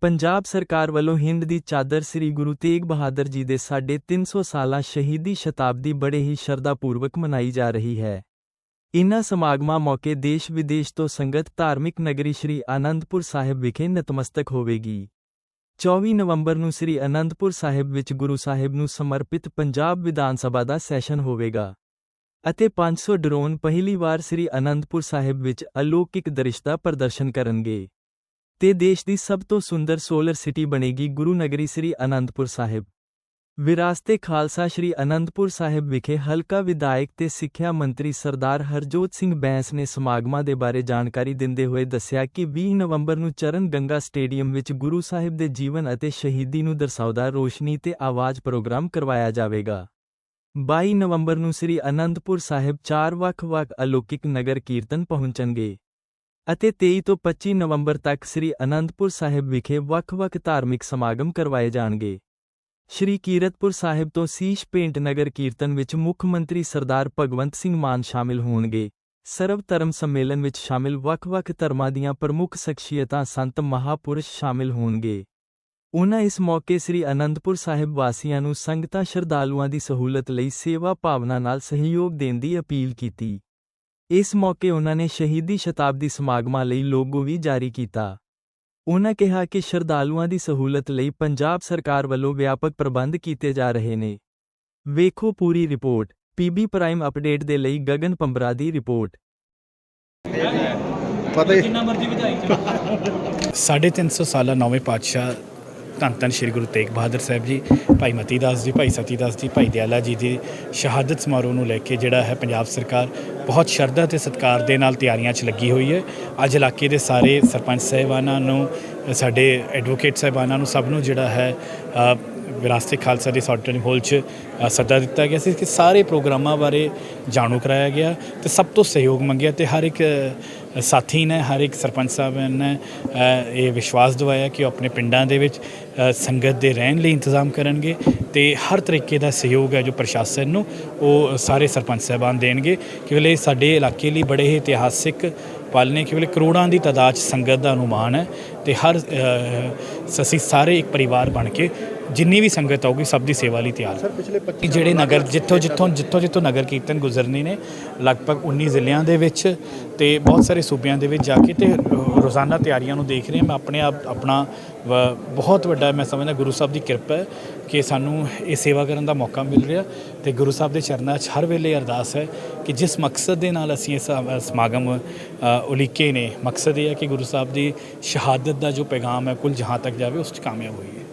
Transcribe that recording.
ਪੰਜਾਬ ਸਰਕਾਰ ਵੱਲੋਂ ਹਿੰਦ ਦੀ ਚਾਦਰ ਸ੍ਰੀ ਗੁਰੂ ਤੇਗ ਬਹਾਦਰ ਜੀ ਦੇ ਸਾਢੇ 300 ਸਾਲਾ ਸ਼ਹੀਦੀ ਸ਼ਤਾਬਦੀ ਬੜੇ ਹੀ ਸ਼ਰਧਾਪੂਰਵਕ ਮਨਾਈ ਜਾ ਰਹੀ ਹੈ। ਇਨ੍ਹਾਂ ਸਮਾਗਮਾਂ ਮੌਕੇ ਦੇਸ਼ ਵਿਦੇਸ਼ ਤੋਂ ਸੰਗਤ ਧਾਰਮਿਕ ਨਗਰੀ ਸ੍ਰੀ ਆਨੰਦਪੁਰ ਸਾਹਿਬ ਵਿਖੇ ਨਤਮਸਤਕ ਹੋਵੇਗੀ। 24 ਨਵੰਬਰ ਨੂੰ ਸ੍ਰੀ ਅਨੰਦਪੁਰ ਸਾਹਿਬ ਵਿੱਚ ਗੁਰੂ ਸਾਹਿਬ ਨੂੰ ਸਮਰਪਿਤ ਪੰਜਾਬ ਵਿਧਾਨ ਸਭਾ ਦਾ ਸੈਸ਼ਨ ਹੋਵੇਗਾ। ਅਤੇ 500 ਡਰੋਨ ਪਹਿਲੀ ਵਾਰ ਸ੍ਰੀ ਅਨੰਦਪੁਰ ਸਾਹਿਬ ਵਿੱਚ ਅਲੌਕਿਕ ਦ੍ਰਿਸ਼ ਦਾ ਪ੍ਰਦਰਸ਼ਨ ਕਰਨਗੇ। ਤੇ ਦੇਸ਼ ਦੀ ਸਭ ਤੋਂ ਸੁੰਦਰ ਸੋਲਰ ਸਿਟੀ ਬਣੇਗੀ ਗੁਰੂ ਨਗਰੀ ਸ੍ਰੀ ਅਨੰਦਪੁਰ ਸਾਹਿਬ। ਵਿਰਾਸਤੇ ਖਾਲਸਾ ਸ੍ਰੀ ਅਨੰਦਪੁਰ ਸਾਹਿਬ ਵਿਖੇ ਹਲਕਾ ਵਿਧਾਇਕ ਤੇ ਸਿੱਖਿਆ ਮੰਤਰੀ ਸਰਦਾਰ ਹਰਜੋਤ ਸਿੰਘ ਬੈਂਸ ਨੇ ਸਮਾਗਮਾਂ ਦੇ ਬਾਰੇ ਜਾਣਕਾਰੀ ਦਿੰਦੇ ਹੋਏ ਦੱਸਿਆ ਕਿ 20 ਨਵੰਬਰ ਨੂੰ ਚਰਨ ਗੰਗਾ ਸਟੇਡੀਅਮ ਵਿੱਚ ਗੁਰੂ ਸਾਹਿਬ ਦੇ ਜੀਵਨ ਅਤੇ ਸ਼ਹੀਦੀ ਨੂੰ ਦਰਸਾਉਂਦਾ ਰੋਸ਼ਨੀ ਤੇ ਆਵਾਜ਼ ਪ੍ਰੋਗਰਾਮ ਕਰਵਾਇਆ ਜਾਵੇਗਾ। 22 ਨਵੰਬਰ ਨੂੰ ਸ੍ਰੀ ਅਨੰਦਪੁਰ ਸਾਹਿਬ ਚਾਰ ਵੱਖ-ਵੱਖ ਅਲੌਕਿਕ ਨਗਰ ਕੀਰਤਨ ਪਹੁੰਚਣਗੇ। ਅਤੇ 23 ਤੋਂ 25 ਨਵੰਬਰ ਤੱਕ ਸ੍ਰੀ ਅਨੰਦਪੁਰ ਸਾਹਿਬ ਵਿਖੇ ਵੱਖ-ਵੱਖ ਧਾਰਮਿਕ ਸਮਾਗਮ ਕਰਵਾਏ ਜਾਣਗੇ। ਸ਼੍ਰੀ ਕੀਰਤਪੁਰ ਸਾਹਿਬ ਤੋਂ ਸੀਸ਼ ਪੇਂਟ ਨਗਰ ਕੀਰਤਨ ਵਿੱਚ ਮੁੱਖ ਮੰਤਰੀ ਸਰਦਾਰ ਭਗਵੰਤ ਸਿੰਘ ਮਾਨ ਸ਼ਾਮਿਲ ਹੋਣਗੇ। ਸਰਵ ਧਰਮ ਸੰਮੇਲਨ ਵਿੱਚ ਸ਼ਾਮਿਲ ਵੱਖ-ਵੱਖ ਧਰਮਾਂ ਦੀਆਂ ਪ੍ਰਮੁੱਖ ਸ਼ਖਸੀਅਤਾਂ ਸੰਤ ਮਹਾਪੁਰਸ਼ ਸ਼ਾਮਿਲ ਹੋਣਗੇ। ਉਨ੍ਹਾਂ ਇਸ ਮੌਕੇ ਸ੍ਰੀ ਅਨੰਦਪੁਰ ਸਾਹਿਬ ਵਾਸੀਆਂ ਨੂੰ ਸੰਗਤਾਂ ਸ਼ਰਧਾਲੂਆਂ ਦੀ ਸਹੂਲਤ ਲਈ ਸੇਵਾ ਭਾਵਨਾ ਨਾਲ ਸਹਿਯੋਗ ਦੇਣ ਦੀ ਅਪੀਲ ਕੀਤੀ। ਇਸ ਮੌਕੇ ਉਨ੍ਹਾਂ ਨੇ ਸ਼ਹੀਦੀ ਸ਼ਤਾਬਦੀ ਸਮਾਗਮਾਂ ਲਈ ਲੋਗੋ ਵੀ ਜਾਰੀ ਕੀਤਾ। ਉਨ੍ਹਾਂ ਕਿਹਾ ਕਿ ਸ਼ਰਧਾਲੂਆਂ ਦੀ ਸਹੂਲਤ ਲਈ ਪੰਜਾਬ ਸਰਕਾਰ ਵੱਲੋਂ ਵਿਆਪਕ ਪ੍ਰਬੰਧ ਕੀਤੇ ਜਾ ਰਹੇ ਨੇ। ਵੇਖੋ ਪੂਰੀ ਰਿਪੋਰਟ ਪੀਬੀ ਪ੍ਰਾਈਮ ਅਪਡੇਟ ਦੇ ਲਈ ਗਗਨ ਪੰਬਰਾ ਦੀ ਰਿਪੋਰਟ। ਪਤਾ ਹੀ ਜਿੰਨਾ ਮਰਜ਼ੀ ਵਧਾਈ ਚਲੋ। ਸਾਢੇ ਤਿੰਨ ਸੌ ਸਾਲਾ ਨੌਵੇਂ ਪਾਤਸ਼ਾਹ ਧੰਨ ਧੰਨ ਸ੍ਰੀ ਗੁਰੂ ਤੇਗ ਬਹਾਦਰ ਸਾਹਿਬ ਜੀ, ਭਾਈ ਮਤੀ ਦਾਸ ਜੀ, ਭਾਈ ਸਤੀ ਦਾਸ ਜੀ, ਭਾਈ ਦਿਆਲਾ ਜੀ ਦੀ ਸ਼ਹਾਦਤ ਸਮਾਰੋਹ ਨੂੰ ਲੈ ਕੇ ਜਿਹੜਾ ਹੈ ਪੰਜਾਬ ਸਰਕਾਰ ਬਹੁਤ ਸ਼ਰਧਾ ਤੇ ਸਤਿਕਾਰ ਦੇ ਨਾਲ ਤਿਆਰੀਆਂ 'ਚ ਲੱਗੀ ਹੋਈ ਹੈ। ਅੱਜ ਇਲਾਕੇ ਦੇ ਸਾਰੇ ਸਰਪੰਚ ਸਾਹਿਬਾਨਾਂ ਨੂੰ, ਸਾਡੇ ਐਡਵੋਕੇਟ ਸਾਹਿਬਾਨਾਂ ਨੂੰ, ਸਭ ਨੂੰ ਜਿਹੜਾ ਹੈ ਵਿਰਾਸਤ ਖਾਲਸਾ ਦੇ ਸੌਟਨ ਹੋਲ 'ਚ ਸੱਦਾ ਦਿੱਤਾ ਗਿਆ ਸੀ ਕਿ ਸਾਰੇ ਪ੍ਰੋਗਰਾਮਾਂ ਬਾਰੇ ਜਾਣੂ ਕਰਾਇਆ ਗਿਆ ਤੇ ਸਭ ਤੋਂ ਸਹਿਯੋਗ ਮੰਗਿਆ ਤੇ ਹਰ ਇੱਕ ਸਾਥੀ ਨੇ, ਹਰ ਇੱਕ ਸਰਪੰਚ ਸਾਹਿਬ ਨੇ ਇਹ ਵਿਸ਼ਵਾਸ ਦਿਵਾਇਆ ਕਿ ਉਹ ਆਪਣੇ ਪਿੰਡਾਂ ਦੇ ਵਿੱਚ ਸੰਗਤ ਦੇ ਰਹਿਣ ਲਈ ਇੰਤਜ਼ਾਮ ਕਰਨਗੇ ਤੇ ਹਰ ਤਰੀਕੇ ਦਾ ਸਹਿਯੋਗ ਹੈ ਜੋ ਪ੍ਰਸ਼ਾਸਨ ਨੂੰ ਉਹ ਸਾਰੇ ਸਰਪੰਚ ਸਾਹਿਬਾਨ ਦੇਣਗੇ। ਕਿਉਂਕਿ ਇਹ ਸਾਡੇ ਇਲਾਕੇ ਲਈ ਬੜੇ ਹੀ ਇਤਿਹਾਸਿਕ ਪਲ ਨੇ, ਕਿਉਂਕਿ ਕਰੋੜਾਂ ਦੀ ਤਾਦਾਦ 'ਚ ਸੰਗਤ ਦਾ ਅਨੁਮਾਨ ਹੈ ਤੇ ਹਰ ਅਸੀਂ ਸਾਰੇ ਇੱਕ ਪਰਿਵਾਰ ਬਣ ਕੇ ਜਿੰਨੀ ਵੀ ਸੰਗਤ ਆਊਗੀ ਸਭ ਦੀ ਸੇਵਾ ਲਈ ਤਿਆਰ ਹਾਂ। ਸਰ ਪਿਛਲੇ 25 ਜਿਹੜੇ ਨਗਰ ਜਿੱਥੋਂ ਜਿੱਥੋਂ ਜਿੱਥੋਂ ਜਿੱਥੋਂ ਨਗਰ ਕੀਰਤਨ ਗੁਜ਼ਰਨੇ ਨੇ ਲਗਭਗ 19 ਜ਼ਿਲ੍ਹਿਆਂ ਦੇ ਵਿੱਚ ਤੇ ਬਹੁਤ ਸਾਰੇ ਸੂਬਿਆਂ ਦੇ ਵਿੱਚ ਜਾ ਕੇ ਤੇ ਰੋਜ਼ਾਨਾ ਤਿਆਰੀਆਂ ਨੂੰ ਦੇਖ ਰਿਹਾ ਮੈਂ ਆਪਣੇ ਆਪ ਆਪਣਾ ਬਹੁਤ ਵੱਡਾ ਮੈਂ ਸਮਝਦਾ ਗੁਰੂ ਸਾਹਿਬ ਦੀ ਕਿਰਪਾ ਹੈ ਕਿ ਸਾਨੂੰ ਇਹ ਸੇਵਾ ਕਰਨ ਦਾ ਮੌਕਾ ਮਿਲ ਰਿਹਾ ਤੇ ਗੁਰੂ ਸਾਹਿਬ ਦੇ ਚਰਨਾਂ 'ਚ ਹਰ ਵੇਲੇ ਅਰਦਾਸ ਹੈ ਕਿ ਜਿਸ ਮਕਸਦ ਦੇ ਨਾਲ ਅਸੀਂ ਇਹ ਸਮ- ਸਮਾਗਮ ਉਲੀਕੇ ਨੇ ਮਕਸਦ ਇਹ ਹੈ ਕਿ ਗੁਰੂ ਸਾਹਿਬ ਦੀ ਸ਼ਹਾਦਤ ਦਾ ਜੋ ਪੈਗਾਮ ਹੈ ਕੁੱਲ ਜਹਾਂ ਤੱਕ ਜਾਵੇ ਉਸ 'ਚ ਕਾਮਯਾਬ ਹੋਈਏ